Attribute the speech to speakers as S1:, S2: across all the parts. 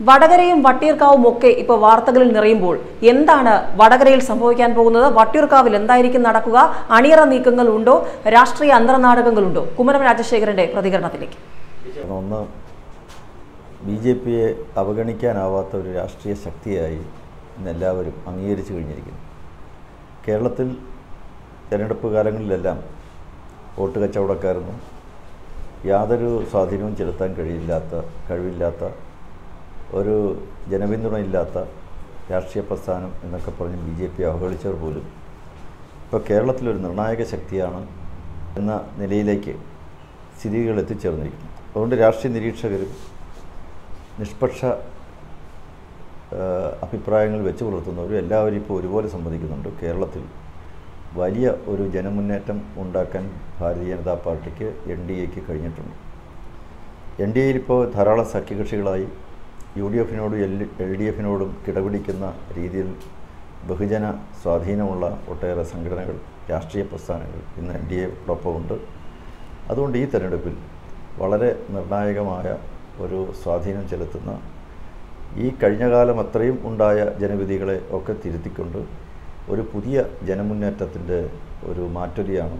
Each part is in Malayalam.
S1: വടകരയും വട്ടിയൂർക്കാവും ഒക്കെ ഇപ്പോൾ വാർത്തകളിൽ നിറയുമ്പോൾ എന്താണ് വടകരയിൽ സംഭവിക്കാൻ പോകുന്നത്? വട്ടിയൂർക്കാവിൽ എന്തായിരിക്കും നടക്കുക? അണിയറ നീക്കങ്ങൾ ഉണ്ടോ? രാഷ്ട്രീയ അന്തർനാടകങ്ങളുണ്ടോ കുമ്മനം രാജശേഖരന്റെ പ്രതികരണത്തിലേക്ക്.
S2: ഒന്ന് ബി ജെ പിയെ അവഗണിക്കാനാവാത്ത ഒരു രാഷ്ട്രീയ ശക്തിയായി ഇന്നെല്ലാവരും അംഗീകരിച്ചു കഴിഞ്ഞിരിക്കുന്നു. കേരളത്തിൽ തിരഞ്ഞെടുപ്പ് കാലങ്ങളിലെല്ലാം വോട്ട് കച്ചവടക്കാരൊന്നും യാതൊരു സ്വാധീനവും ചെലുത്താൻ കഴിയില്ലാത്ത കഴിവില്ലാത്ത ഒരു ജനപിന്തുണയില്ലാത്ത രാഷ്ട്രീയ പ്രസ്ഥാനം എന്നൊക്കെ പറഞ്ഞ് ബി ജെ പി അവഹേളിച്ചവർ പോലും ഇപ്പോൾ കേരളത്തിലൊരു നിർണായക ശക്തിയാണ് എന്ന നിലയിലേക്ക് സ്ഥിതികൾ എത്തിച്ചേർന്നിരിക്കുന്നു അതുകൊണ്ട് രാഷ്ട്രീയ നിരീക്ഷകരും നിഷ്പക്ഷ അഭിപ്രായങ്ങൾ വെച്ച് പുലർത്തുന്നവരും എല്ലാവരും ഇപ്പോൾ ഒരുപോലെ സമ്മതിക്കുന്നുണ്ട് കേരളത്തിൽ വലിയ ഒരു ജനമുന്നേറ്റം ഉണ്ടാക്കാൻ ഭാരതീയ ജനതാ പാർട്ടിക്ക് എൻ ഡി എക്ക് കഴിഞ്ഞിട്ടുണ്ട്. എൻ ഡി എയിൽ ഇപ്പോൾ ധാരാളം സഖ്യകക്ഷികളായി യു ഡി എഫിനോടും എൽ എൽ ഡി എഫിനോടും കിടപിടിക്കുന്ന രീതിയിൽ ബഹുജന സ്വാധീനമുള്ള ഒട്ടേറെ സംഘടനകൾ രാഷ്ട്രീയ പ്രസ്ഥാനങ്ങൾ ഇന്ന് എൻ ഡി എയോടൊപ്പമുണ്ട് അതുകൊണ്ട് ഈ തെരഞ്ഞെടുപ്പിൽ വളരെ നിർണായകമായ ഒരു സ്വാധീനം ചെലുത്തുന്ന ഈ കഴിഞ്ഞ കാലം അത്രയും ഉണ്ടായ ജനവിധികളെ ഒക്കെ തിരുത്തിക്കൊണ്ട് ഒരു പുതിയ ജനമുന്നേറ്റത്തിന്റെ ഒരു മാറ്റൊലിയാണ്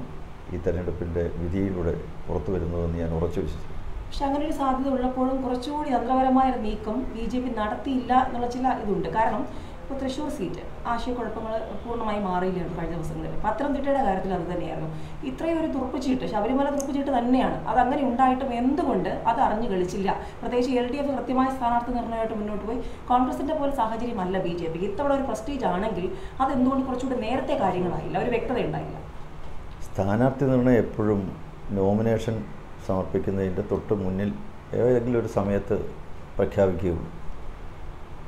S2: ഈ തെരഞ്ഞെടുപ്പിന്റെ വിധിയിലൂടെ പുറത്തു വരുന്നതെന്ന് ഞാൻ ഉറച്ചു വിശ്വസിക്കുന്നു.
S1: പക്ഷെ അങ്ങനെ ഒരു സാധ്യത ഉള്ളപ്പോഴും കുറച്ചുകൂടി തന്ത്രപരമായ ഒരു നീക്കം ബി ജെ പി നടത്തിയില്ല എന്നുള്ള ചില ഇതുണ്ട്. കാരണം ഇപ്പോൾ തൃശ്ശൂർ സീറ്റ് ആശയക്കുഴപ്പങ്ങൾ പൂർണമായി മാറിയില്ലായിരുന്നു കഴിഞ്ഞ ദിവസങ്ങളിൽ. പത്തനംതിട്ടയുടെ കാര്യത്തിൽ അത് തന്നെയായിരുന്നു. ഇത്രയും ഒരു തുറപ്പുചീട്ട് ശബരിമല തുറപ്പുചീട്ട് തന്നെയാണ്. അത് അങ്ങനെ ഉണ്ടായിട്ടും എന്തുകൊണ്ട് അത് അറിഞ്ഞു കളിച്ചില്ല? പ്രത്യേകിച്ച് എൽ ഡി എഫ് കൃത്യമായ സ്ഥാനാർത്ഥി നിർണയമായിട്ട് മുന്നോട്ട് പോയി. കോൺഗ്രസിന്റെ പോലെ സാഹചര്യമല്ല ബി ജെ പി. ഇത്തവണ ഒരു പ്രസ്റ്റീജ് ആണെങ്കിൽ അത് എന്തുകൊണ്ട് കുറച്ചുകൂടി നേരത്തെ കാര്യങ്ങളായില്ല? ഒരു വ്യക്തത ഉണ്ടായില്ല
S2: സ്ഥാനാർത്ഥി നിർണയം എപ്പോഴും നോമിനേഷൻ സമർപ്പിക്കുന്നതിന്റെ തൊട്ട് മുന്നിൽ ഏതെങ്കിലും ഒരു സമയത്ത് പ്രഖ്യാപിക്കുകയുള്ളൂ.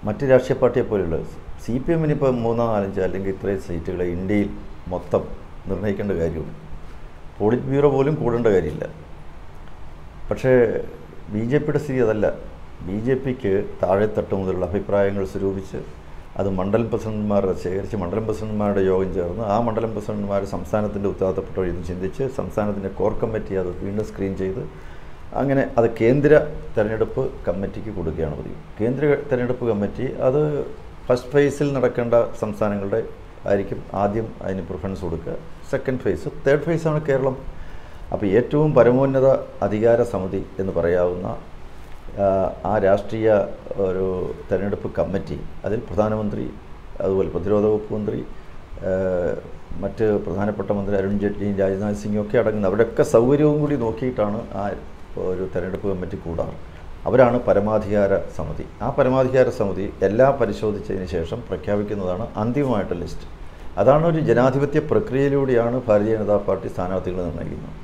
S2: മറ്റ് രാഷ്ട്രീയ പാർട്ടിയെ പോലെയുള്ള സി പി എമ്മിന് ഇപ്പോൾ മൂന്നോ നാലഞ്ചോ അല്ലെങ്കിൽ ഇത്രയും സീറ്റുകൾ ഇന്ത്യയിൽ മൊത്തം നിർണയിക്കേണ്ട കാര്യമാണ് പോളിറ്റ് ബ്യൂറോ പോലും കൂടേണ്ട കാര്യമില്ല. പക്ഷേ ബി ജെ പിയുടെ സ്ഥിതി അതല്ല. ബി ജെ പിക്ക് താഴെത്തട്ട് മുതലുള്ള അഭിപ്രായങ്ങൾ സ്വരൂപിച്ച് അത് മണ്ഡലം പ്രസിഡന്റ്മാരെ ശേഖരിച്ച് മണ്ഡലം പ്രസിഡന്റുമാരുടെ യോഗം ചേർന്ന് ആ മണ്ഡലം പ്രസിഡന്റുമാർ സംസ്ഥാനത്തിന്റെ ഉത്തരവാദിത്തപ്പെട്ടവർ ഇത് ചിന്തിച്ച് സംസ്ഥാനത്തിന്റെ കോർ കമ്മിറ്റി അത് വീണ്ടും സ്ക്രീൻ ചെയ്ത് അങ്ങനെ അത് കേന്ദ്ര തെരഞ്ഞെടുപ്പ് കമ്മിറ്റിക്ക് കൊടുക്കുകയാണ് പതിവ്. കേന്ദ്ര തെരഞ്ഞെടുപ്പ് കമ്മിറ്റി അത് ഫസ്റ്റ് ഫേസിൽ നടക്കേണ്ട സംസ്ഥാനങ്ങളുടെ ആയിരിക്കും ആദ്യം അതിന് പ്രിഫറൻസ് കൊടുക്കുക. സെക്കൻഡ് ഫേസ് തേർഡ് ഫേസാണ് കേരളം. അപ്പോൾ ഏറ്റവും പരമോന്നത അധികാര സമിതി എന്ന് പറയാവുന്ന ആ, രാഷ്ട്രീയ ഒരു തെരഞ്ഞെടുപ്പ് കമ്മിറ്റി അതിൽ പ്രധാനമന്ത്രി അതുപോലെ പ്രതിരോധ വകുപ്പ് മന്ത്രി മറ്റ് പ്രധാനപ്പെട്ട മന്ത്രി അരുൺ ജെയ്റ്റ്ലിയും രാജ്നാഥ് സിംഗും ഒക്കെ അടങ്ങുന്ന അവരുടെയൊക്കെ സൗകര്യവും കൂടി നോക്കിയിട്ടാണ് ആ ഒരു തെരഞ്ഞെടുപ്പ് കമ്മിറ്റി കൂടാറ്. അവരാണ് പരമാധികാര സമിതി. ആ പരമാധികാര സമിതി എല്ലാം പരിശോധിച്ചതിന് ശേഷം പ്രഖ്യാപിക്കുന്നതാണ് അന്തിമമായിട്ട് ലിസ്റ്റ്. അതാണ് ഒരു ജനാധിപത്യ പ്രക്രിയയിലൂടെയാണ് ഭാരതീയ ജനതാ പാർട്ടി സ്ഥാനാർത്ഥികളെ നിർണയിക്കുന്നത്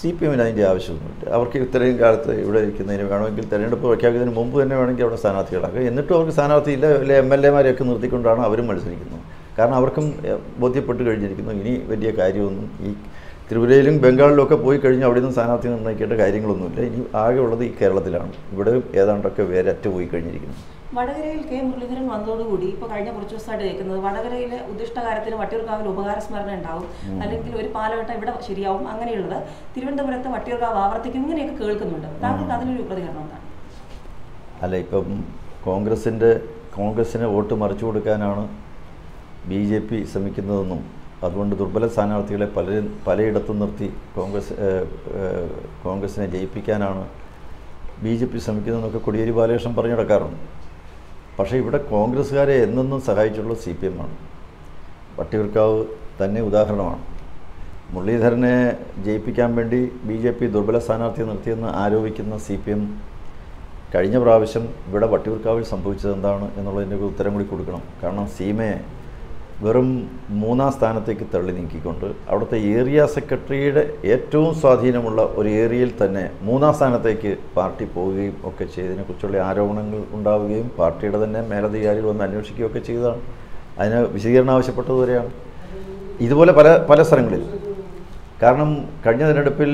S2: സി പി എമ്മിന് അതിന്റെ ആവശ്യമൊന്നുമില്ല. അവർക്ക് ഇത്രയും കാലത്ത് ഇവിടെ ഇരിക്കുന്നതിന് വേണമെങ്കിൽ തെരഞ്ഞെടുപ്പ് പ്രഖ്യാപിക്കുന്നതിന് മുമ്പ് തന്നെ വേണമെങ്കിൽ അവിടെ സ്ഥാനാർത്ഥികളാക്കുക എന്നിട്ടും അവർക്ക് സ്ഥാനാർത്ഥിയില്ല അല്ലെ എം എൽ എമാരെയൊക്കെ നിർത്തിക്കൊണ്ടാണ് അവരും മത്സരിക്കുന്നത്. കാരണം അവർക്കും ബോധ്യപ്പെട്ട് കഴിഞ്ഞിരിക്കുന്നു ഇനി വലിയ കാര്യമൊന്നും ഈ ത്രിപുരയിലും ബംഗാളിലും ഒക്കെ പോയി കഴിഞ്ഞാൽ അവിടെ നിന്ന് സ്ഥാനാർത്ഥി നിർണയിക്കേണ്ട കാര്യങ്ങളൊന്നുമില്ല. ഇനി ആകെ ഉള്ളത് ഈ കേരളത്തിലാണ്. ഇവിടെ ഏതാണ്ടൊക്കെ വേരറ്റ് പോയി കഴിഞ്ഞിരിക്കുന്നു.
S1: വടകരയിൽ കെ മുരളീധരൻ വന്നതോടുകൂടി ഇപ്പൊ കഴിഞ്ഞ കുറച്ച് ദിവസമായിട്ട് കേൾക്കുന്നത് വടകരയിലെ ഉദ്ദിഷ്ടകാരത്തിന് വട്ടിയൂർക്കാവിൽ ഉപകാര സ്മരണ ഉണ്ടാവും അല്ലെങ്കിൽ ഒരു പാലവട്ടം ഇവിടെ ശരിയാവും. അങ്ങനെയുള്ളത് തിരുവനന്തപുരത്ത് വട്ടിയൂർക്കാവ് ആവർത്തിക്കും ഇങ്ങനെയൊക്കെ കേൾക്കുന്നുണ്ട്. താങ്കൾക്ക് അതിനൊരു പ്രതികരണം എന്താണ്?
S2: അല്ല ഇപ്പം കോൺഗ്രസിന്റെ കോൺഗ്രസിന് വോട്ട് മറിച്ചു കൊടുക്കാനാണ് ബി ജെ പി ശ്രമിക്കുന്നതെന്നും അതുകൊണ്ട് ദുർബല സ്ഥാനാർത്ഥികളെ പലരും പലയിടത്തും നിർത്തി കോൺഗ്രസ് കോൺഗ്രസിനെ ജയിപ്പിക്കാനാണ് ബി ജെ പി ശ്രമിക്കുന്നതെന്നൊക്കെ കോടിയേരി ബാലകൃഷ്ണൻ പറഞ്ഞു നടക്കാറുണ്ട്. പക്ഷേ ഇവിടെ കോൺഗ്രസ്സുകാരെ എന്നെന്നും സഹായിച്ചിട്ടുള്ളത് സി പി എം ആണ്. വട്ടിയൂർക്കാവ് തന്നെ ഉദാഹരണമാണ്. മുരളീധരനെ ജയിപ്പിക്കാൻ വേണ്ടി ബി ജെ പി ദുർബല സ്ഥാനാർത്ഥിയെ നിർത്തിയെന്ന് ആരോപിക്കുന്ന സി പി എം കഴിഞ്ഞ പ്രാവശ്യം ഇവിടെ വട്ടിയൂർക്കാവിൽ സംഭവിച്ചത് എന്താണ് എന്നുള്ളതിന്റെ ഉത്തരം കൂടി കൊടുക്കണം. കാരണം സീമയെ വെറും മൂന്നാം സ്ഥാനത്തേക്ക് തള്ളി നീക്കിക്കൊണ്ട് അവിടുത്തെ ഏരിയ സെക്രട്ടറിയുടെ ഏറ്റവും സ്വാധീനമുള്ള ഒരു ഏരിയയിൽ തന്നെ മൂന്നാം സ്ഥാനത്തേക്ക് പാർട്ടി പോവുകയും ഒക്കെ ചെയ്തതിനെക്കുറിച്ചുള്ള ആരോപണങ്ങൾ ഉണ്ടാവുകയും പാർട്ടിയുടെ തന്നെ മേലധികാരികൾ വന്ന് അന്വേഷിക്കുകയൊക്കെ ചെയ്തതാണ്. അതിന് വിശദീകരണം ആവശ്യപ്പെട്ടതുവരെയാണ് ഇതുപോലെ പല പല സ്ഥലങ്ങളിൽ. കാരണം കഴിഞ്ഞ തിരഞ്ഞെടുപ്പിൽ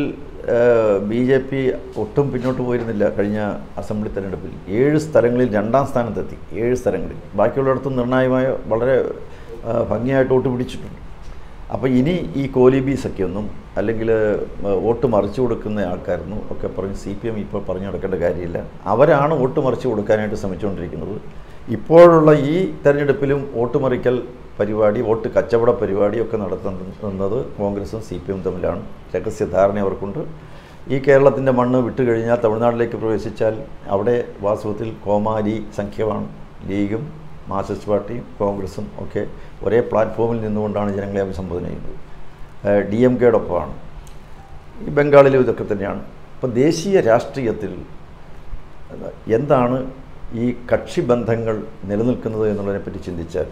S2: ബി ജെ പി ഒട്ടും പിന്നോട്ട് പോയിരുന്നില്ല കഴിഞ്ഞ അസംബ്ലി തെരഞ്ഞെടുപ്പിൽ. ഏഴ് സ്ഥലങ്ങളിൽ രണ്ടാം സ്ഥാനത്തെത്തി. ഏഴ് സ്ഥലങ്ങളിൽ. ബാക്കിയുള്ളിടത്തും നിർണായകമായ വളരെ ഭംഗിയായിട്ട് വോട്ട് പിടിച്ചിട്ടുണ്ട്. അപ്പോൾ ഇനി ഈ കോലിബീസൊക്കെ ഒന്നും അല്ലെങ്കിൽ വോട്ട് മറിച്ചു കൊടുക്കുന്ന ആൾക്കാരെന്നും ഒക്കെ പറഞ്ഞ് സി പി എം ഇപ്പോൾ പറഞ്ഞു നടക്കേണ്ട കാര്യമില്ല. അവരാണ് വോട്ട് മറിച്ചു കൊടുക്കാനായിട്ട് ശ്രമിച്ചുകൊണ്ടിരിക്കുന്നത്. ഇപ്പോഴുള്ള ഈ തെരഞ്ഞെടുപ്പിലും വോട്ട് മറിക്കൽ പരിപാടി വോട്ട് കച്ചവട പരിപാടിയൊക്കെ നടത്തുന്നത് കോൺഗ്രസും സി പി എം തമ്മിലാണ്. രഹസ്യധാരണ അവർക്കുണ്ട്. ഈ കേരളത്തിന്റെ മണ്ണ് വിട്ടുകഴിഞ്ഞാൽ തമിഴ്നാട്ടിലേക്ക് പ്രവേശിച്ചാൽ അവിടെ വാസ്തവത്തിൽ കോമാലി സംഖ്യമാണ് ലീഗും മാർക്സിസ്റ്റ് പാർട്ടിയും കോൺഗ്രസും ഒക്കെ ഒരേ പ്ലാറ്റ്ഫോമിൽ നിന്നുകൊണ്ടാണ് ജനങ്ങളെ അഭിസംബോധന ചെയ്യുന്നത്. ഡി എം കെയോടൊപ്പമാണ് ഈ ബംഗാളിലും ഇതൊക്കെ തന്നെയാണ്. അപ്പം ദേശീയ രാഷ്ട്രീയത്തിൽ എന്താണ് ഈ കക്ഷി ബന്ധങ്ങൾ നിലനിൽക്കുന്നത് എന്നുള്ളതിനെപ്പറ്റി ചിന്തിച്ചാൽ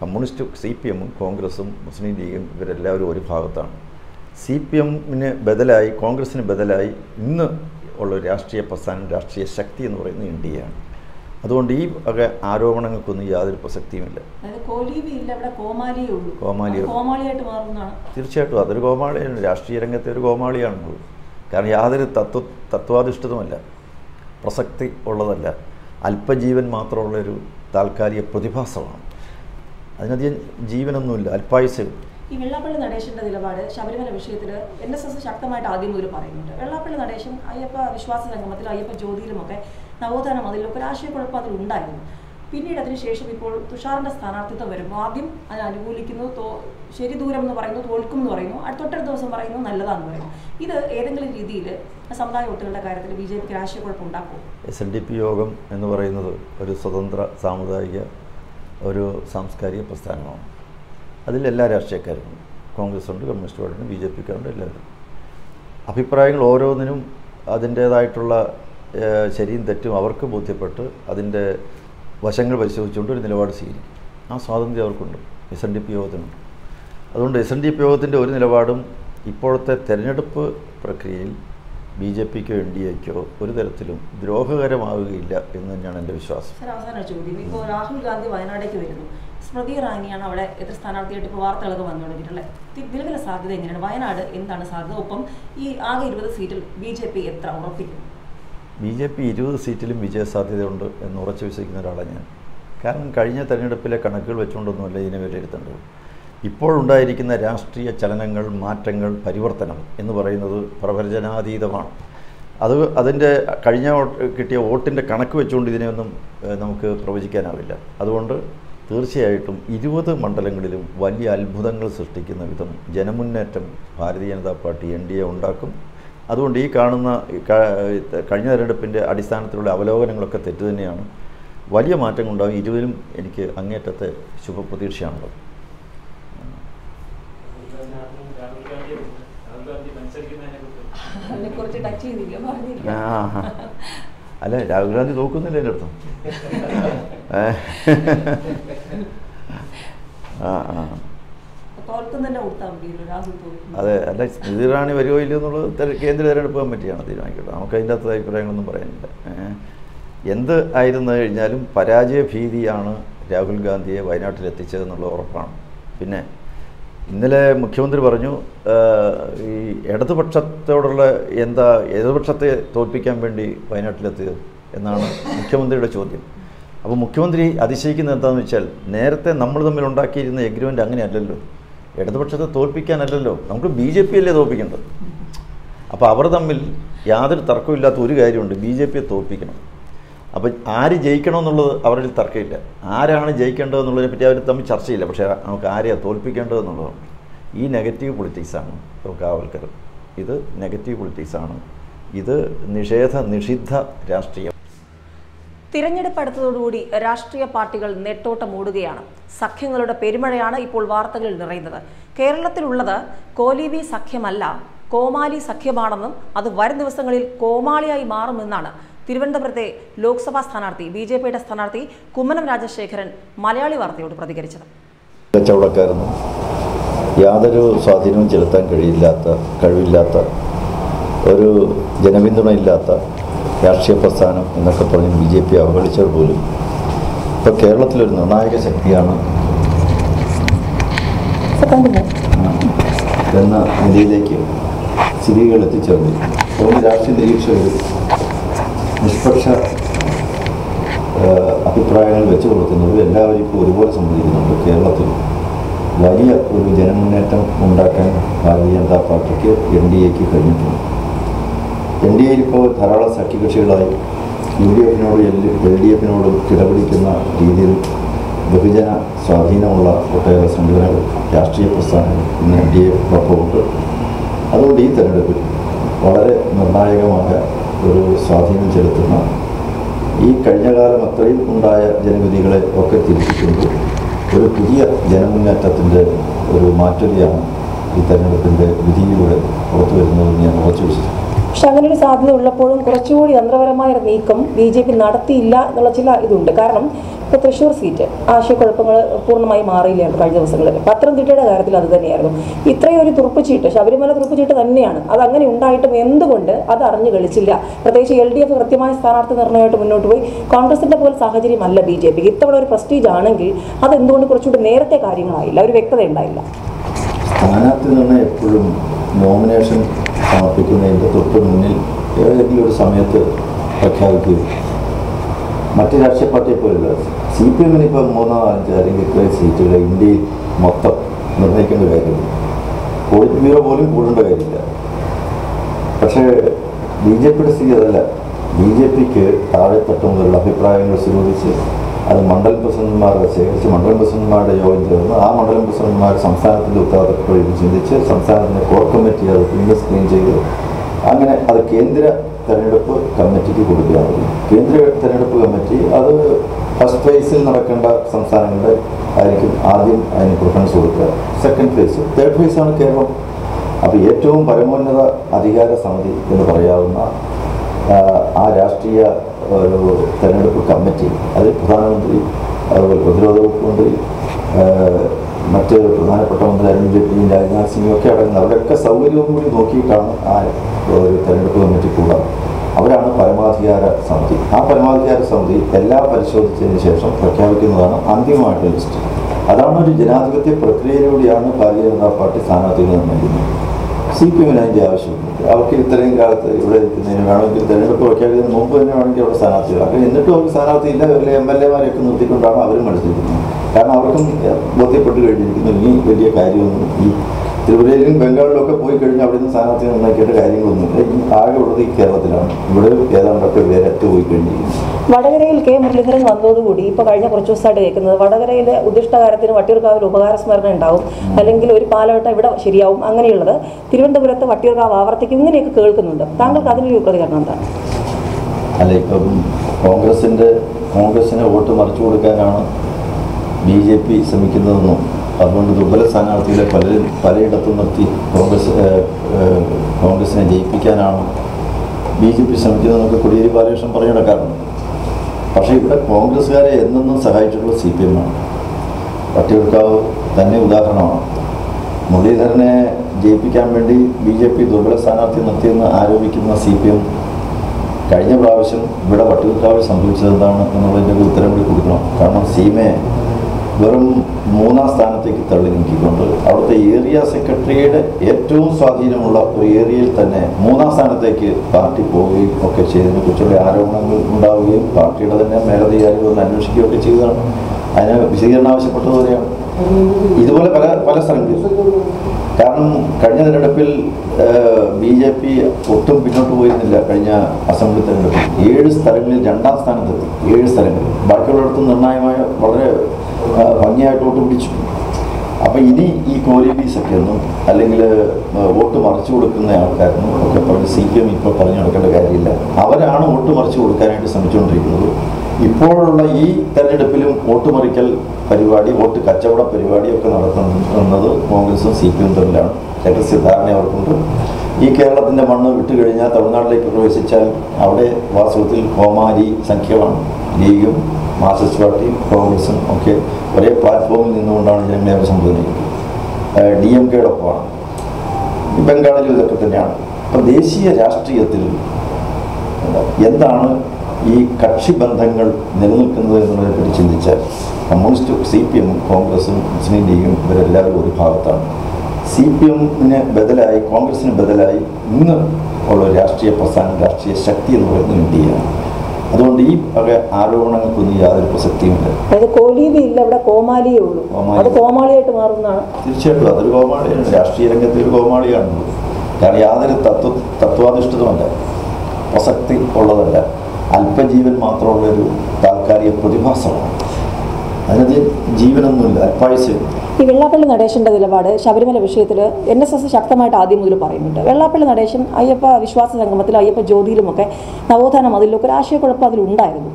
S2: കമ്മ്യൂണിസ്റ്റ് സി പി എമ്മും കോൺഗ്രസും മുസ്ലിം ലീഗും ഇവരെല്ലാവരും ഒരു ഭാഗത്താണ്. സി പി എമ്മിന് ബദലായി കോൺഗ്രസിന് ബദലായി ഇന്ന് ഉള്ള രാഷ്ട്രീയ പ്രസ്ഥാനം രാഷ്ട്രീയ ശക്തി എന്ന് പറയുന്നത് ഇന്ത്യയാണ് അതുകൊണ്ട് ഈ ഒക്കെ ആരോപണങ്ങൾക്കൊന്നും യാതൊരു പ്രസക്തിയുമില്ല. തീർച്ചയായിട്ടും അതൊരു കോമാളിയാണ്. രാഷ്ട്രീയ രംഗത്തെ ഒരു കോമാളിയാണത് കാരണം യാതൊരു തത്വ തത്വാധിഷ്ഠിതമല്ല. പ്രസക്തി ഉള്ളതല്ല. അല്പജീവൻ മാത്രമുള്ളൊരു താൽക്കാലിക പ്രതിഭാസമാണ്. അതിനധികം ജീവനൊന്നുമില്ല. അല്പായുസേ
S1: ഈ വെള്ളാപ്പള്ളി നടേശന്റെ നിലപാട് ശബരിമല വിഷയത്തിൽ എൻ എസ് എസ് ശക്തമായിട്ട് ആദ്യം മുതൽ പറയുന്നുണ്ട്. വെള്ളാപ്പള്ളി നടേശൻ അയ്യപ്പ വിശ്വാസ സംഗമത്തിലും അയ്യപ്പ ജ്യോതിയിലുമൊക്കെ നവോത്ഥാന അതിലൊക്കെ ഒരു ആശയക്കുഴപ്പം അതിൽ ഉണ്ടായിരുന്നു. പിന്നീട് അതിനുശേഷം ഇപ്പോൾ തുഷാറിന്റെ സ്ഥാനാർത്ഥിത്വം വരുമ്പോൾ ആദ്യം അതിനെ അനുകൂലിക്കുന്നു തോ- ശരി ദൂരം എന്ന് പറയുന്നു തോൽക്കും എന്ന് പറയുന്നു തൊട്ടടുത്ത ദിവസം പറയുന്നു നല്ലതാന്ന് പറയുന്നു. ഇത് ഏതെങ്കിലും രീതിയിൽ സമുദായ വോട്ടുകളുടെ കാര്യത്തിൽ ബി ജെ പിക്ക് ആശയക്കുഴപ്പം കുഴപ്പം ഉണ്ടാക്കും
S2: എസ് എൻ ഡി പി യോഗം എന്ന് പറയുന്നത് ഒരു സ്വതന്ത്ര സാമുദായിക ഒരു സാംസ്കാരിക പ്രസ്ഥാനമാണ്. അതിൽ എല്ലാ രാഷ്ട്രീയക്കാരും. കോൺഗ്രസ് ഉണ്ട് കമ്മ്യൂണിസ്റ്റ് പാർട്ടിയുണ്ട് ബി ജെ പിക്കാരുണ്ട് എല്ലാവരും. അഭിപ്രായങ്ങൾ ഓരോന്നിനും അതിന്റേതായിട്ടുള്ള ശരിയും തെറ്റും അവർക്ക് ബോധ്യപ്പെട്ട് അതിന്റെ വശങ്ങൾ പരിശോധിച്ചുകൊണ്ട് ഒരു നിലപാട് സ്വീകരിക്കും. ആ സ്വാതന്ത്ര്യം അവർക്കുണ്ട്. എസ് എൻ ഡി പി യോഗത്തിനുണ്ട്. അതുകൊണ്ട് എസ് എൻ ഡി പി യോഗത്തിന്റെ ഒരു നിലപാടും ഇപ്പോഴത്തെ തെരഞ്ഞെടുപ്പ് പ്രക്രിയയിൽ ബി ജെ പിക്കോ എൻ ഡി എക്കോ ഒരു തരത്തിലും ദ്രോഹകരമാവുകയില്ല എന്ന് തന്നെയാണ് എന്റെ വിശ്വാസം.
S1: അവസാന ചോദ്യം. ഇപ്പോൾ രാഹുൽ ഗാന്ധി വയനാടേക്ക് വരുന്നു. സ്മൃതി ഇറാനിയാണ് അവിടെ എത്ര സ്ഥാനാർത്ഥിയായിട്ട് ഇപ്പോൾ വാർത്തകളൊക്കെ വന്നു തുടങ്ങിയിട്ടുള്ളത്. നിലവിലെ സാധ്യത എങ്ങനെയാണ്? വയനാട് എന്താണ് സാധ്യത? ഒപ്പം ഈ ആകെ ഇരുപത് സീറ്റിൽ ബി ജെ പി എത്ര? ഉറപ്പിക്കും.
S2: ബി ജെ പി ഇരുപത് സീറ്റിലും വിജയസാധ്യതയുണ്ട് എന്ന് ഉറച്ചു വിശ്വസിക്കുന്ന ഒരാളാണ് ഞാൻ. കാരണം കഴിഞ്ഞ തെരഞ്ഞെടുപ്പിലെ കണക്കുകൾ വെച്ചുകൊണ്ടൊന്നുമല്ല ഇതിനെ വിലയിരുത്തേണ്ടത് ഇപ്പോഴുണ്ടായിരിക്കുന്ന രാഷ്ട്രീയ ചലനങ്ങൾ മാറ്റങ്ങൾ പരിവർത്തനം എന്ന് പറയുന്നത് പ്രവചനാതീതമാണ്. അത് അതിന്റെ കഴിഞ്ഞ കിട്ടിയ വോട്ടിന്റെ കണക്ക് വെച്ചുകൊണ്ട് ഇതിനെയൊന്നും നമുക്ക് പ്രവചിക്കാനാവില്ല. അതുകൊണ്ട് തീർച്ചയായിട്ടും ഇരുപത് മണ്ഡലങ്ങളിലും വലിയ അത്ഭുതങ്ങൾ സൃഷ്ടിക്കുന്ന വിധം ജനമുന്നേറ്റം Bharatiya Janata party N D A ഉണ്ടാക്കും. അതുകൊണ്ട് ഈ കാണുന്ന കഴിഞ്ഞ തെരഞ്ഞെടുപ്പിന്റെ അടിസ്ഥാനത്തിലുള്ള അവലോകനങ്ങളൊക്കെ തെറ്റ് തന്നെയാണ്. വലിയ മാറ്റങ്ങൾ മാറ്റങ്ങളുണ്ടാകും ഇരുവരും എനിക്ക് അങ്ങേറ്റത്തെ ശുഭപ്രതീക്ഷയാണുള്ളത്. അല്ല രാഹുൽ ഗാന്ധി നോക്കുന്നില്ല എന്റെ അടുത്തും. ആ ആ. അതെ അല്ല സ്മൃതി ഇറാണി വരുമോ ഇല്ലയോ എന്നുള്ളത് കേന്ദ്ര തെരഞ്ഞെടുപ്പ് കമ്മിറ്റിയാണ് തീരുമാനിക്കട്ടെ നമുക്ക് അതിന്റെ അത്ര അഭിപ്രായങ്ങളൊന്നും പറയാനില്ല. എന്ത് ആയിരുന്നു കഴിഞ്ഞാലും പരാജയ ഭീതിയാണ് രാഹുൽ ഗാന്ധിയെ വയനാട്ടിൽ എത്തിച്ചതെന്നുള്ള ഉറപ്പാണ്. പിന്നെ ഇന്നലെ മുഖ്യമന്ത്രി പറഞ്ഞു ഈ ഇടതുപക്ഷത്തോടുള്ള എന്താ ഇടതുപക്ഷത്തെ തോൽപ്പിക്കാൻ വേണ്ടി വയനാട്ടിലെത്തിയത് എന്നാണ് മുഖ്യമന്ത്രിയുടെ ചോദ്യം. അപ്പോൾ മുഖ്യമന്ത്രി അതിശയിക്കുന്നത് എന്താണെന്ന് വെച്ചാൽ നേരത്തെ നമ്മൾ തമ്മിൽ ഉണ്ടാക്കിയിരുന്ന എഗ്രിമെന്റ് അങ്ങനെയല്ലല്ലോ. ഇടതുപക്ഷത്തെ തോൽപ്പിക്കാനല്ലല്ലോ. നമുക്ക് ബി ജെ പി അല്ലേ തോൽപ്പിക്കേണ്ടത്? അപ്പോൾ അവർ തമ്മിൽ യാതൊരു തർക്കമില്ലാത്ത ഒരു കാര്യമുണ്ട്. ബി ജെ പിയെ തോൽപ്പിക്കണം. അപ്പം ആര് ജയിക്കണമെന്നുള്ളത് അവരിൽ തർക്കമില്ല. ആരാണ് ജയിക്കേണ്ടതെന്നുള്ളതിനെ പറ്റി അവർ തമ്മിൽ ചർച്ചയില്ല. പക്ഷേ നമുക്ക് ആരെയാണ് തോൽപ്പിക്കേണ്ടതെന്നുള്ളതാണ് ഈ നെഗറ്റീവ് പൊളിറ്റിക്സാണ് കാവൽക്കരം ഇത് നെഗറ്റീവ് പൊളിറ്റിക്സാണ്. ഇത് നിഷേധ നിഷിദ്ധ രാഷ്ട്രീയം.
S1: തിരഞ്ഞെടുപ്പ് അടുത്തതോടുകൂടി രാഷ്ട്രീയ പാർട്ടികൾ നെട്ടോട്ടം ഓടുകയാണ് സഖ്യങ്ങളുടെ പെരുമഴയാണ് ഇപ്പോൾ വാർത്തകളിൽ നിറയുന്നത്. കേരളത്തിലുള്ളത് കോലീബി സഖ്യമല്ല കോമാലി സഖ്യമാണെന്നും അത് വരും ദിവസങ്ങളിൽ കോമാളിയായി മാറുമെന്നാണ് തിരുവനന്തപുരത്തെ ലോക്സഭാ സ്ഥാനാർത്ഥി ബി ജെ പിയുടെ സ്ഥാനാർത്ഥി കുമ്മനം രാജശേഖരൻ മലയാളി വാർത്തയോട് പ്രതികരിച്ചത്.
S2: യാതൊരു സ്വാധീനവും ചെലുത്താൻ കഴിയില്ലാത്ത കഴിവില്ലാത്ത ഒരു ജനപിന്തുണയില്ലാത്ത രാഷ്ട്രീയ പ്രസ്ഥാനം എന്നൊക്കെ പറഞ്ഞ് ബി ജെ പി അവഗണിച്ചവർ പോലും. ഇപ്പോൾ കേരളത്തിലൊരു നിർണായക ശക്തിയാണ്. എന്ന നിലയിലേക്ക് സ്ഥിതികൾ എത്തിച്ചേർന്നു. അതുകൊണ്ട് രാഷ്ട്രീയ നിരീക്ഷകർ നിഷ്പക്ഷ അഭിപ്രായങ്ങൾ വെച്ചു കൊടുക്കുന്നത് എല്ലാവരും ഇപ്പോൾ ഒരുപോലെ സംബന്ധിക്കുന്നുണ്ട് കേരളത്തിൽ. വലിയ ഒരു ജനമുന്നേറ്റം ഉണ്ടാക്കാൻ ഭാരതീയ ജനതാ പാർട്ടിക്ക് എൻ ഡി എക്ക് കഴിഞ്ഞിട്ടുണ്ട്. എൻ ഡി എയിൽ ഇപ്പോൾ ധാരാളം സഖ്യകക്ഷികളായി യു ഡി എഫിനോട് എൽ ഡി എഫിനോടും കിടപിടിക്കുന്ന രീതിയിൽ ബഹുജന സ്വാധീനമുള്ള ഒട്ടേറെ സംഘടനകൾ രാഷ്ട്രീയ പ്രസ്ഥാനങ്ങൾ ഇന്ന് എൻ ഡി എഫിനൊപ്പമുണ്ട് അതുകൊണ്ട് ഈ തെരഞ്ഞെടുപ്പിൽ വളരെ നിർണായകമായ ഒരു സ്വാധീനം ചെലുത്തുന്ന ഈ കഴിഞ്ഞ കാലം അത്രയും ഉണ്ടായ ജനവിധികളെ ഒക്കെ തിരിച്ചിട്ടുണ്ട് ഒരു പുതിയ ജനമുന്നേറ്റത്തിന്റെ ഒരു മാറ്റുകയാണ് ഈ തെരഞ്ഞെടുപ്പിന്റെ വിധിയിലൂടെ പുറത്തു വരുന്നതെന്ന് ഞാൻ ഉറച്ചു വിശ്വസിക്കുന്നു.
S1: പക്ഷെ സാധ്യത ഉള്ളപ്പോഴും കുറച്ചുകൂടി തന്ത്രപരമായ ഒരു നീക്കം ബി ജെ പി നടത്തിയില്ല എന്നുള്ള ചില ഇതുണ്ട്. കാരണം ഇപ്പോൾ തൃശ്ശൂർ സീറ്റ് ആശയക്കുഴപ്പങ്ങൾ പൂർണമായി മാറിയില്ലായിരുന്നു കഴിഞ്ഞ ദിവസങ്ങളിൽ. പത്തനംതിട്ടയുടെ കാര്യത്തിൽ അത് തന്നെയായിരുന്നു. ഇത്രയും ഒരു തുറപ്പുചീട്ട് ശബരിമല തുറപ്പുചീട്ട് തന്നെയാണ്. അത് അങ്ങനെ ഉണ്ടായിട്ടും എന്തുകൊണ്ട് അത് അറിഞ്ഞു കളിച്ചില്ല? പ്രത്യേകിച്ച് എൽ ഡി എഫ് കൃത്യമായ സ്ഥാനാർത്ഥി നിർണയമായിട്ട് മുന്നോട്ട് പോയി. കോൺഗ്രസിന്റെ പോലെ സാഹചര്യമല്ല ബി ജെ പിക്ക് ഇത്തവണ ഒരു പ്രസ്റ്റീജ് ആണെങ്കിൽ അത് എന്തുകൊണ്ട് കുറച്ചുകൂടി നേരത്തെ കാര്യങ്ങളായില്ല? ഒരു വ്യക്തത ഉണ്ടായില്ല.
S2: സ്ഥാനാർത്ഥി നിർണയം എപ്പോഴും നോമിനേഷൻ സമർപ്പിക്കുന്നതിന്റെ തൊട്ട് മുന്നിൽ ഏതെങ്കിലും ഒരു സമയത്ത് പ്രഖ്യാപിക്കുകയും മറ്റ് രാഷ്ട്രീയ പാർട്ടിയെ പോലുള്ള സി പി എമ്മിന് ഇപ്പോൾ മൂന്നോ അഞ്ചോ അല്ലെങ്കിൽ ഇത്രയും സീറ്റുകൾ ഇന്ത്യയിൽ മൊത്തം നിർണയിക്കേണ്ട കാര്യമില്ല. പോളിറ്റ് ബ്യൂറോ പോലും കൂടേണ്ട കാര്യമില്ല. പക്ഷേ ബി ജെ പിയുടെ സ്ഥിതി അതല്ല. ബി ജെ പിക്ക് താഴെ മുതലുള്ള അഭിപ്രായങ്ങൾ സ്വരൂപിച്ച് അത് മണ്ഡലം പ്രസിഡന്റ്മാരെ ശേഖരിച്ച് മണ്ഡലം പ്രസിഡന്റ്മാരുടെ യോഗം ചേർന്ന് ആ മണ്ഡലം പ്രസിഡന്റ്മാർ സംസ്ഥാനത്തിന്റെ ഉത്തരവാദിത്തം ചിന്തിച്ച് സംസ്ഥാനത്തിന്റെ കോർ കമ്മിറ്റി അത് പിന്നെ സ്ക്രീൻ ചെയ്ത്. അങ്ങനെ അത് കേന്ദ്ര തെരഞ്ഞെടുപ്പ് കമ്മിറ്റിക്ക് കൊടുക്കുകയാണ്. കേന്ദ്ര തെരഞ്ഞെടുപ്പ് കമ്മിറ്റി അത് ഫസ്റ്റ് ഫേസിൽ നടക്കേണ്ട സംസ്ഥാനങ്ങളുടെ ആയിരിക്കും ആദ്യം അതിന് പ്രിഫറൻസ് കൊടുക്കുക. സെക്കൻഡ് ഫേസ് തേർഡ് ഫേസാണ് കേരളം. അപ്പോൾ ഏറ്റവും പരമോന്നത അധികാര സമിതി എന്ന് പറയാവുന്ന ആ രാഷ്ട്രീയ ഒരു തെരഞ്ഞെടുപ്പ് കമ്മിറ്റി അതിൽ പ്രധാനമന്ത്രി അതുപോലെ പ്രതിരോധ വകുപ്പ് മന്ത്രി മറ്റ് പ്രധാനപ്പെട്ട മന്ത്രി അരുൺ ജെയ്റ്റ്ലിയും രാജ്നാഥ് സിംഗും ഒക്കെ അടങ്ങുന്ന അവരൊക്കെ സൗകര്യവും കൂടി നോക്കിയിട്ടാണ് ആ ഒരു തെരഞ്ഞെടുപ്പ് കമ്മിറ്റി കൂടാറ് അവരാണ് പരമാധികാര സമിതി. ആ പരമാധികാര സമിതി എല്ലാം പരിശോധിച്ചതിന് ശേഷം പ്രഖ്യാപിക്കുന്നതാണ് അന്തിമമായിട്ടുള്ള ലിസ്റ്റ്. അതാണ് ഒരു ജനാധിപത്യ പ്രക്രിയയിലൂടെയാണ് ഭാരതീയ ജനതാ പാർട്ടി സ്ഥാനാർത്ഥികൾ നിർണയിക്കുന്നത്. സി പി എമ്മിന് അതിന്റെ ആവശ്യമുണ്ട്. അവർക്ക് ഇത്രയും കാലത്ത് ഇവിടെ ഇരിക്കുന്നതിന് വേണമെങ്കിൽ തെരഞ്ഞെടുപ്പ് പ്രഖ്യാപിക്കുന്നതിന് മുമ്പ് തന്നെ വേണമെങ്കിൽ അവിടെ സ്ഥാനാർത്ഥികളാണ് എന്നിട്ടും അവർക്ക് സ്ഥാനാർത്ഥി ഇല്ല. അല്ലെങ്കിൽ എം എൽ എമാരെയൊക്കെ നിർത്തിക്കൊണ്ടാണ് അവരും മത്സരിക്കുന്നത്. കാരണം അവർക്കും ബോധ്യപ്പെട്ട് കഴിഞ്ഞിരിക്കുന്നു. ഇനി വലിയ കാര്യമൊന്നും ഈ ത്രിപുരയിലും ബംഗാളിലൊക്കെ പോയി കഴിഞ്ഞാൽ അവിടെ നിന്ന് സ്ഥാനാർത്ഥി നിർണയിക്കേണ്ട കാര്യങ്ങളൊന്നുമില്ല. ആകെ ഉള്ളത് ഈ കേരളത്തിലാണ്. ഇവിടെ ഏതാണ്ടൊക്കെ വേരത്ത് പോയി കഴിഞ്ഞിരിക്കുന്നു.
S1: വടകരയിൽ കെ മുരളീധരൻ വന്നതോടുകൂടി ഇപ്പോൾ കഴിഞ്ഞ കുറച്ച് ദിവസമായിട്ട് കേൾക്കുന്നത് വടകരയിലെ ഉദ്ദിഷ്ടകാരത്തിന് വട്ടിയൂർക്കാവിൽ ഉപകാര സ്മരണ ഉണ്ടാവും. അല്ലെങ്കിൽ ഒരു പാലവട്ടം ഇവിടെ ശരിയാവും. അങ്ങനെയുള്ളത് തിരുവനന്തപുരത്ത് വട്ടിയൂർക്കാവ് ആവർത്തിക്കും. ഇങ്ങനെയൊക്കെ കേൾക്കുന്നുണ്ട്. താങ്കൾക്ക് അതിനൊരു പ്രതികരണം എന്താണ്
S2: അല്ല ഇപ്പം കോൺഗ്രസിന്റെ കോൺഗ്രസിനെ വോട്ട് മറിച്ചു കൊടുക്കാനാണ് ബി ജെ പി ശ്രമിക്കുന്നതെന്നും അതുകൊണ്ട് ദുർബല സ്ഥാനാർത്ഥികളെ പലരും പലയിടത്തും നിർത്തി കോൺഗ്രസ് കോൺഗ്രസിനെ ജയിപ്പിക്കാനാണ് ബി ജെ പി ശ്രമിക്കുന്നതെന്നൊക്കെ കോടിയേരി ബാലകൃഷ്ണൻ പറഞ്ഞു നടക്കാറുണ്ട്. പക്ഷേ ഇവിടെ കോൺഗ്രസ്സുകാരെ എന്നെന്നും സഹായിച്ചിട്ടുള്ള സി പി എം ആണ്. വട്ടിയൂർക്കാവ് തന്നെ ഉദാഹരണമാണ്. മുരളീധരനെ ജയിപ്പിക്കാൻ വേണ്ടി ബി ജെ പി ദുർബല സ്ഥാനാർത്ഥി നിർത്തിയെന്ന് ആരോപിക്കുന്ന സി പി എം കഴിഞ്ഞ പ്രാവശ്യം ഇവിടെ വട്ടിയൂർക്കാവിൽ സംഭവിച്ചത് എന്താണ് എന്നുള്ളതിന്റെ ഉത്തരം കൂടി കൊടുക്കണം. കാരണം സീമയെ വെറും മൂന്നാം സ്ഥാനത്തേക്ക് തള്ളി നീക്കിക്കൊണ്ട് അവിടുത്തെ ഏരിയ സെക്രട്ടറിയുടെ ഏറ്റവും സ്വാധീനമുള്ള ഒരു ഏരിയയിൽ തന്നെ മൂന്നാം സ്ഥാനത്തേക്ക് പാർട്ടി പോവുകയും ഒക്കെ ചെയ്തതിനെ കുറിച്ചുള്ള ആരോപണങ്ങൾ ഉണ്ടാവുകയും പാർട്ടിയുടെ തന്നെ മേലധികാരികൾ ഒന്ന് അന്വേഷിക്കുകയൊക്കെ ചെയ്തതാണ് അതിന് വിശദീകരണം ആവശ്യപ്പെട്ടതുപോലെയാണ് ഇതുപോലെ പല പല സ്ഥലങ്ങളിൽ. കാരണം കഴിഞ്ഞ തിരഞ്ഞെടുപ്പിൽ ബി ജെ പി ഒട്ടും പിന്നോട്ട് പോയിരുന്നില്ല കഴിഞ്ഞ അസംബ്ലി തിരഞ്ഞെടുപ്പിൽ. ഏഴ് സ്ഥലങ്ങളിൽ രണ്ടാം സ്ഥാനത്തെത്തി. ഏഴ് സ്ഥലങ്ങളിൽ. ബാക്കിയുള്ളിടത്തും നിർണായകമായ വളരെ ഭംഗിയായിട്ട് പിടിച്ചു. അപ്പം ഇനി ഈ കോലി ബീസൊക്കെ ഒന്നും അല്ലെങ്കിൽ വോട്ട് മറിച്ചു കൊടുക്കുന്ന ആൾക്കാരൊന്നും ഒക്കെ പറഞ്ഞ് സി പി എം ഇപ്പോൾ പറഞ്ഞു നടക്കേണ്ട കാര്യമില്ല. അവരാണ് വോട്ട് മറിച്ചു കൊടുക്കാനായിട്ട് ശ്രമിച്ചുകൊണ്ടിരിക്കുന്നത്. ഇപ്പോഴുള്ള ഈ തെരഞ്ഞെടുപ്പിലും വോട്ട് മറിക്കൽ പരിപാടി വോട്ട് കച്ചവട പരിപാടിയൊക്കെ നടത്തുന്നത് കോൺഗ്രസും സി പി എം തമ്മിലാണ്. രഹസ്യ അവർക്കുണ്ട്. ഈ കേരളത്തിന്റെ മണ്ണ് വിട്ടുകഴിഞ്ഞാൽ തമിഴ്നാട്ടിലേക്ക് പ്രവേശിച്ചാൽ അവിടെ വാസ്തവത്തിൽ കോമാരി സംഖ്യമാണ് ലീഗും മാർക്സിസ്റ്റ് പാർട്ടിയും കോൺഗ്രസും ഒക്കെ ഒരേ പ്ലാറ്റ്ഫോമിൽ നിന്നുകൊണ്ടാണ് ജനങ്ങളെ അഭിസംബോധന ചെയ്യുന്നത് ഡി എം കെയോടൊപ്പമാണ്. ബംഗാളിലും ഇതൊക്കെ തന്നെയാണ്. അപ്പം ദേശീയ രാഷ്ട്രീയത്തിൽ എന്താണ് ഈ കക്ഷി ബന്ധങ്ങൾ നിലനിൽക്കുന്നത് എന്നുള്ളതിനെപ്പറ്റി ചിന്തിച്ചാൽ കമ്മ്യൂണിസ്റ്റ് സി പി എമ്മും കോൺഗ്രസും മുസ്ലിം ലീഗും ഇവരെല്ലാവരും ഒരു ഭാഗത്താണ്. സി പി എമ്മിന് ബദലായി കോൺഗ്രസിന് ബദലായി ഇന്ന് ഉള്ള രാഷ്ട്രീയ പ്രസ്ഥാനം രാഷ്ട്രീയ ശക്തി എന്ന് പറയുന്നത് ഇന്ത്യയാണ്. അതുകൊണ്ട് ഈ വക ആരോപണങ്ങൾക്കൊന്നും യാതൊരു പ്രസക്തിയുമില്ല.
S1: അത് കോലീതി ഇല്ല ഇവിടെ കോമാലിയേ ഉള്ളൂ. അത് കോമാളിയായിട്ട് മാറുന്നതാണ്.
S2: തീർച്ചയായിട്ടും അതൊരു കോമാളിയാണ്. രാഷ്ട്രീയ രംഗത്തെ ഒരു കോമാളിയാണുള്ളത് കാരണം യാതൊരു തത്വ തത്വാധിഷ്ഠിതമല്ല. പ്രസക്തി ഉള്ളതല്ല. അല്പജീവൻ മാത്രമുള്ളൊരു താൽക്കാലിക പ്രതിഭാസമാണ്. അതിനകത്ത് ജീവനൊന്നുമില്ല. അല്പായുസ്യം
S1: ഈ വെള്ളാപ്പള്ളി നടേശന്റെ നിലപാട് ശബരിമല വിഷയത്തിൽ എൻ എസ് എസ് ശക്തമായിട്ട് ആദ്യം മുതൽ പറയുന്നുണ്ട്. വെള്ളാപ്പള്ളി നടേശൻ അയ്യപ്പ വിശ്വാസ സംഗമത്തിൽ അയ്യപ്പ ജ്യോതിയിലുമൊക്കെ നവോത്ഥാന മതിലൊക്കെ ഒരു ആശയക്കുഴപ്പം അതിലുണ്ടായിരുന്നു.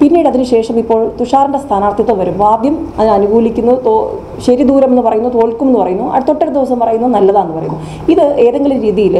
S1: പിന്നീട് അതിനുശേഷം ഇപ്പോൾ തുഷാറിന്റെ സ്ഥാനാർത്ഥിത്വം വരുമ്പോൾ ആദ്യം അതിനെ അനുകൂലിക്കുന്നു തോ- ശരി ദൂരം എന്ന് പറയുന്നു തോൽക്കും എന്ന് പറയുന്നു തൊട്ടടുത്ത ദിവസം പറയുന്നു നല്ലതാന്ന് പറയുന്നു. ഇത് ഏതെങ്കിലും രീതിയിൽ